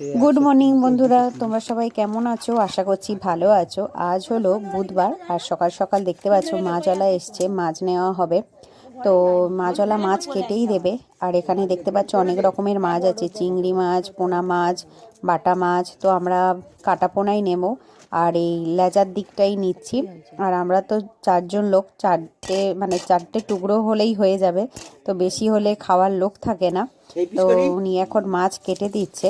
Good morning বন্ধুরা। তোমরা সবাই কেমন আছো? আশা করছি ভালো আছো। আজ হলো বুধবার, আর সকাল সকাল দেখতে পাচ্ছ মাছওয়ালা এসছে, মাছ নেওয়া হবে। তো মাছওয়ালা মাছ কেটেই দেবে। আর এখানে দেখতে পাচ্ছ অনেক রকমের মাছ আছে। চিংড়ি মাছ, পোনা মাছ, বাটা মাছ। তো আমরা কাটা পোনাই নেব। আর এই লেজার দিকটাই নিচ্ছি। আর আমরা তো চারজন লোক, চারটে মানে চারটে টুকরো হলেই হয়ে যাবে। তো বেশি হলে খাওয়ার লোক থাকে না। তো উনি এখন মাছ কেটে দিচ্ছে।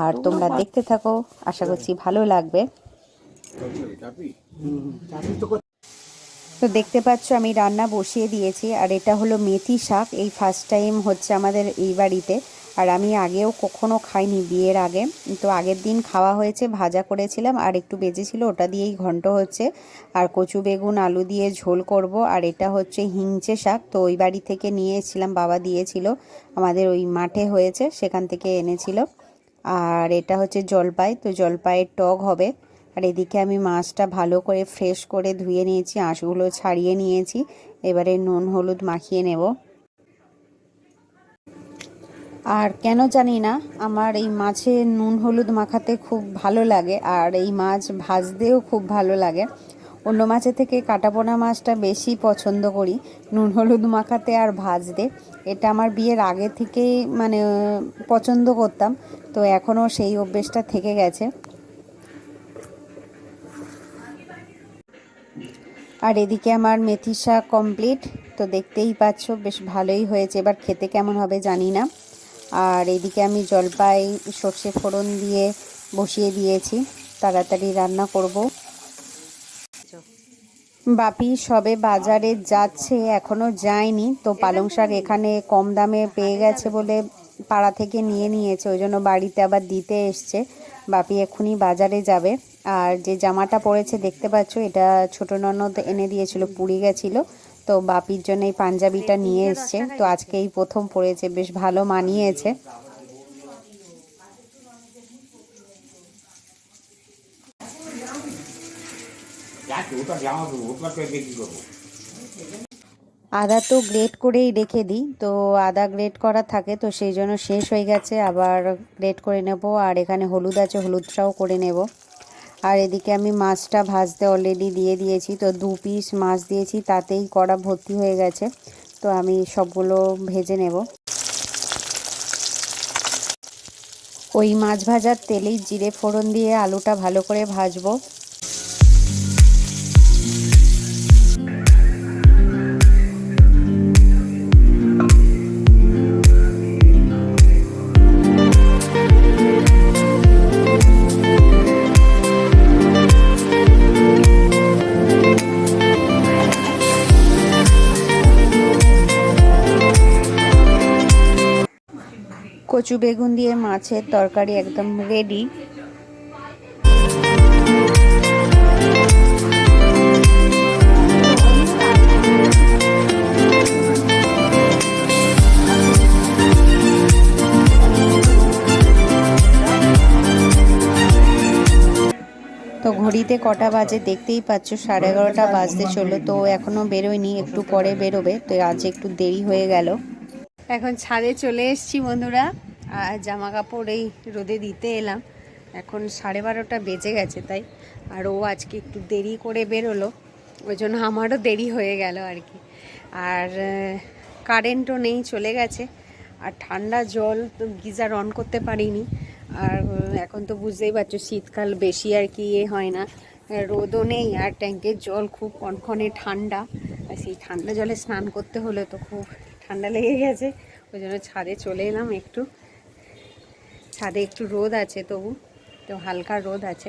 আর তোমরা দেখতে থাকো আশা করছি ভালো লাগবে। তো দেখতে পাচ্ছ আমি রান্না বসিয়ে দিয়েছি আর এটা হলো মেথি শাক। এই ফার্স্ট টাইম হচ্ছে আমাদের এই বাড়িতে। আর আমি আগেও কখনো খাইনি বিয়ের আগে। তো আগের দিন খাওয়া হয়েছে, ভাজা করেছিলাম আর একটু বেঁচেছিল ওটা দিয়েই ঘন্ট হচ্ছে। আর কচু বেগুন, আলু দিয়ে ঝোল করব আর এটা হচ্ছে হিংচে শাক। তো ওই বাড়ি থেকে নিয়ে এসেছিলাম বাবা দিয়েছিল। আমাদের ওই মাঠে হয়েছে, সেখান থেকে এনেছিল। আর এটা হচ্ছে জলপাই, তো জলপাইয়ের টক হবে। আর এদিকে আমি মাছটা ভালো করে ফ্রেশ করে ধুয়ে নিয়েছি, আঁশগুলো ছাড়িয়ে নিয়েছি। এবারে নুন, হলুদ মাখিয়ে নেব। আর কেন জানি না, আমার এই মাছে নুন হলুদ মাখাতে খুব ভালো লাগে আর এই মাছ ভাজতেও খুব ভালো লাগে। অন্য মাছের থেকে কাটাপোনা মাছটা বেশি পছন্দ করি, নুন হলুদ মাখাতে আর ভাজতে। এটা আমার বিয়ের আগে থেকেই মানে পছন্দ করতাম, তো এখনও সেই অভ্যেসটা থেকে গেছে। আর এদিকে আমার মেথি শাক কমপ্লিট তো দেখতেই পাচ্ছ বেশ ভালোই হয়েছে। এবার খেতে কেমন হবে জানি না। আর এদিকে আমি জলপাই, সর্ষে ফোড়ন দিয়ে বসিয়ে দিয়েছি। তাড়াতাড়ি রান্না করব। বাপি সবে বাজারে যাচ্ছে, এখনও যায়নি। তো পালং শাক এখানে কম দামে পেয়ে গেছে বলে পাড়া থেকে নিয়ে নিয়েছে, ওই জন্য বাড়িতে আবার দিতে এসছে। বাপি এক্ষুনি বাজারে যাবে। আর যে জামাটা পরেছে, দেখতে পাচ্ছ, এটা ছোট ননদ এনে দিয়েছিল পুড়ে গেছিল। তো বাপির জন্য এই পাঞ্জাবিটা নিয়ে এসছে। তো আজকে এই প্রথম পরেছে বেশ ভালো মানিয়েছে। আদা তো গ্রেট করেই রেখে দিই তো আদা গ্রেট করা থাকে তো সেই জন্য শেষ হয়ে গেছে আবার গ্রেট করে নেব আর এখানে হলুদ আছে হলুদটাও করে নেব। আর এদিকে আমি মাছটা ভাজতে অলরেডি দিয়ে দিয়েছি। তো দু পিস মাছ দিয়েছি, তাতেই কড়া ভর্তি হয়ে গেছে। তো আমি সবগুলো ভেজে নেব। ওই মাছ ভাজার তেলেই জিরে ফোড়ন দিয়ে আলুটা ভালো করে ভাজবো। কচু বেগুন দিয়ে মাছের তরকারি একদম রেডি তো ঘড়িতে কটা বাজে দেখতেই পাচ্ছ, সাড়ে এগারোটা বাজতে চলল, তো এখনও বেরোয়নি, একটু পরে বেরোবে, তো আজ একটু দেরি হয়ে গেল। এখন ছাদে চলে এসেছি বন্ধুরা। আর জামা কাপড় এই রোদে দিতে এলাম। এখন সাড়ে বারোটা বেজে গেছে তাই। আর ও আজকে একটু দেরি করে বেরোলো, ওই জন্য আমারও দেরি হয়ে গেল আর কি। আর কারেন্টও নেই, চলে গেছে। আর ঠান্ডা জল তো গিজার অন করতে পারিনি। আর এখন তো বুঝতেই পারছ শীতকাল বেশি আর কি ইয়ে হয় না। রোদও নেই, আর ট্যাঙ্কের জল খুব কনকনে ঠান্ডা। আর সেই ঠান্ডা জলে স্নান করতে হলে তো খুব ঠান্ডা লেগে গেছে। ওই জন্য ছাদে চলে এলাম একটু। ছাদে একটু রোদ আছে তবু, তো হালকা রোদ আছে।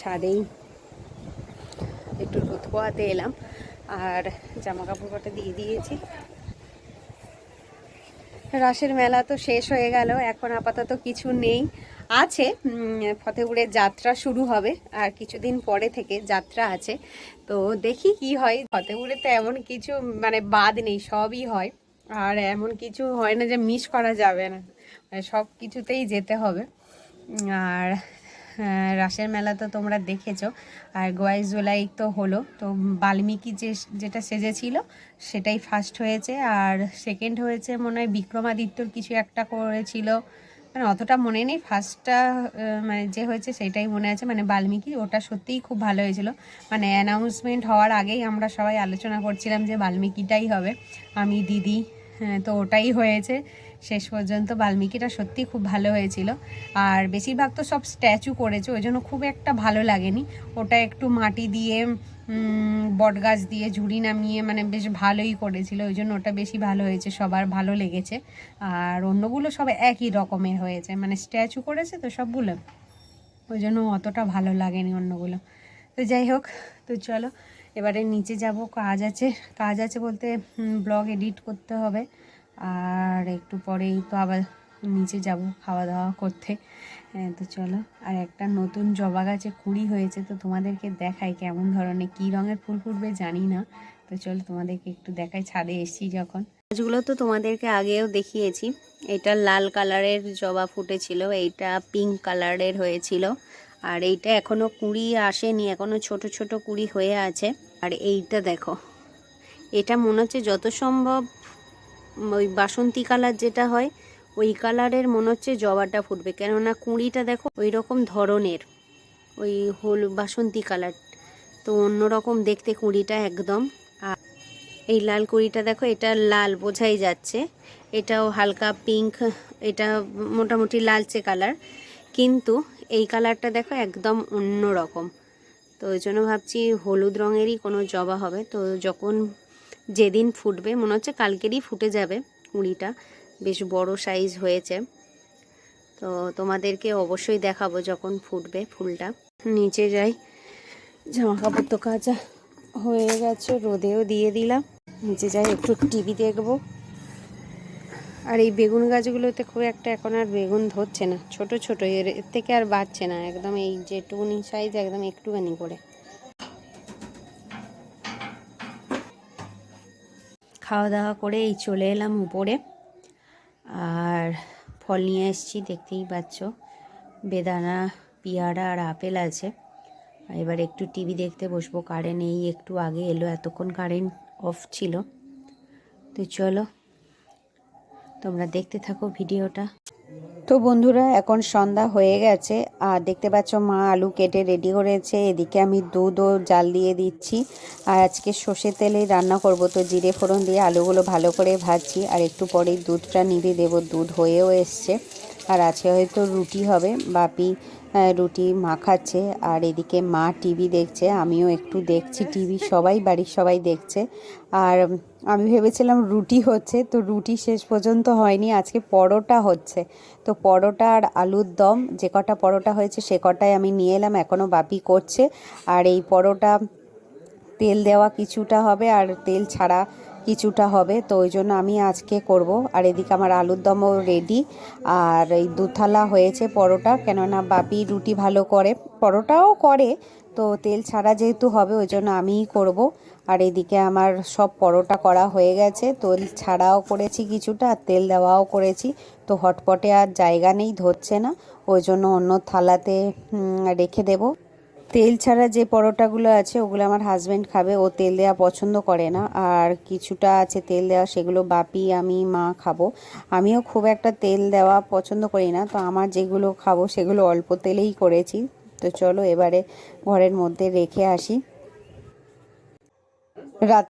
ছাদেই একটু রোদ পোয়াতে এলাম। আর জামা কাপড় দিয়ে দিয়েছি। রাসের মেলা তো শেষ হয়ে গেল, এখন আপাতত কিছু নেই। আছে ফতেপুরের যাত্রা শুরু হবে, আর কিছুদিন পরে থেকে যাত্রা আছে। তো দেখি কি হয় ফতেপুরে তো এমন কিছু মানে বাদ নেই, সবই হয়। আর এমন কিছু হয় না যে মিস করা যাবে না। সব কিছুতেই যেতে হবে। আর রাসের মেলা তো তোমরা দেখেছ। আর গোয়াই জুলাই তো হলো। তো বাল্মীকি যে যেটা সেজেছিল সেটাই ফার্স্ট হয়েছে। আর সেকেন্ড হয়েছে মনে হয় বিক্রমাদিত্যর কিছু একটা করেছিল। মানে অতটা মনে নেই। ফার্স্টটা মানে যে হয়েছে সেটাই মনে আছে। মানে বাল্মীকি ওটা সত্যিই খুব ভালো হয়েছিল। মানে অ্যানাউন্সমেন্ট হওয়ার আগেই আমরা সবাই আলোচনা করছিলাম যে বাল্মীকিটাই হবে। আমি দিদি হ্যাঁ, তো ওটাই হয়েছে। শেষ পর্যন্ত বাল্মীকিটা সত্যি খুব ভালো হয়েছিল। আর বেশিরভাগ তো সব স্ট্যাচু করেছে, ওই জন্য খুব একটা ভালো লাগেনি। ওটা একটু মাটি দিয়ে বট গাছ দিয়ে ঝুড়ি নামিয়ে মানে বেশ ভালোই করেছিল, ওই জন্য ওটা বেশি ভালো হয়েছে, সবার ভালো লেগেছে। আর অন্যগুলো সব একই রকমের হয়েছে মানে স্ট্যাচু করেছে তো সবগুলো। ওই জন্য অতটা ভালো লাগেনি অন্যগুলো। তো যাই হোক, তো চলো, এবারে নিচে যাব, কাজ আছে। কাজ আছে বলতে ব্লগ এডিট করতে হবে। আর একটু পরেই তো আবার নিচে যাব খাওয়া দাওয়া করতে। হ্যাঁ, তো চলো। আর একটা নতুন জবা গাছে কুড়ি হয়েছে তো তোমাদেরকে দেখাই কেমন ধরনের কী রঙের ফুল ফুটবে জানি না। তো চলো তোমাদেরকে একটু দেখাই ছাদে এসছি যখন। গাছগুলো তো তোমাদেরকে আগেও দেখিয়েছি। এটা লাল কালারের জবা ফুটেছিল এইটা পিঙ্ক কালারের হয়েছিল। আর এইটা এখনও কুড়ি আসেনি এখনও ছোট ছোট কুড়ি হয়ে আছে। আর এইটা দেখো এটা মনে হচ্ছে যত সম্ভব ওই বাসন্তী কালার যেটা হয়, ওই কালারের মনে হচ্ছে জবাটা ফুটবে। কেননা কুঁড়িটা দেখো ওই রকম ধরনের, ওই হল বাসন্তী কালার। তো অন্যরকম দেখতে কুঁড়িটা একদম। আর এই লাল কুঁড়িটা দেখো, এটা লাল বোঝাই যাচ্ছে। এটাও হালকা পিঙ্ক, এটা মোটামুটি লালচে কালার। কিন্তু এই কালারটা দেখো একদম অন্য রকম তো ওই জন্য ভাবছি হলুদ রঙেরই কোনো জবা হবে। তো যখন যেদিন ফুটবে, মনে হচ্ছে কালকেরই ফুটে যাবে কুঁড়িটা বেশ বড় সাইজ হয়েছে। তো তোমাদেরকে অবশ্যই দেখাবো যখন ফুটবে ফুলটা। নিচে যাই। জামা কাপড় তো কাচা হয়ে গেছে, রোদেও দিয়ে দিলাম। নিচে যাই, একটু টিভি দেখব। আর এই বেগুন গাছগুলোতে খুব একটা এখন আর বেগুন ধরছে না। ছোট ছোট, এর থেকে আর বাড়ছে না। একদম এই যেটুকুনি সাইজ একদম একটুখানি করে। খাওয়া দাওয়া করে এই চলে এলাম উপরে। আর ফল নিয়ে এসেছি, দেখতেই পাচ্ছ। বেদানা, পিয়ারা আর আপেল আছে। এবার একটু টিভি দেখতে বসবো, কারেন্ট এই একটু আগে এলো, এতক্ষণ কারেন্ট অফ ছিল। তো চলো, তোমরা দেখতে থাকো ভিডিওটা। তো বন্ধুরা, এখন সন্ধ্যা হয়ে গেছে। আর দেখতে পাচ্ছ, মা আলু কেটে রেডি করেছে। এদিকে আমি দুধও জাল দিয়ে দিচ্ছি। আর আজকে সর্ষে তেলে রান্না করব। তো জিরে ফোড়ন দিয়ে আলুগুলো ভালো করে ভাজছি। আর একটু পরেই দুধটা নিভে দেবো। দুধ হয়েও এসছে। আর আছে হয়তো রুটি হবে। বাপি রুটি মাখাচ্ছে আর এদিকে মা টিভি দেখছে, আমিও একটু দেখছি টিভি, সবাই, বাড়ির সবাই দেখছে। আর আমি ভেবেছিলাম রুটি হচ্ছে, তো রুটি শেষ পর্যন্ত হয়নি, আজকে পরোটা হচ্ছে। তো পরোটা আর আলুর দম, যে কটা পরোটা হয়েছে সে কটাই আমি নিয়ে এলাম, এখনও বাপি করছে। আর এই পরোটা, তেল দেওয়া কিছুটা হবে, আর তেল ছাড়া কিছুটা হবে, তো ওই জন্য আমি আজকে করব। আর এদিকে আমার আলুর দমও রেডি আর এই দুথালা হয়েছে পরোটা, কেননা বাপি রুটি ভালো করে। পরোটাও করে, তো তেল ছাড়া যেহেতু হবে, ওই জন্য আমিই করব। আর এদিকে আমার সব পরোটা করা হয়ে গেছে, তেল ছাড়াও করেছি কিছুটা, আর তেল দেওয়াও করেছি। তো হটপটে আর জায়গা নেই, ধরছে না। ওই জন্য অন্য থালাতে রেখে দেবো। তেল ছাড়া যে পরোটাগুলো আছে, ওগুলো আমার হাজব্যান্ড খাবে। ও তেল দেওয়া পছন্দ করে না। আর কিছুটা আছে তেল দেওয়া, সেগুলো বাপি, আমি, মা খাব। আমিও খুব একটা তেল দেওয়া পছন্দ করি না। তো আমার যেগুলো খাব, সেগুলো অল্প তেলেই করেছি। তো চলো এবারে ঘরের মধ্যে রেখে আসি। রাত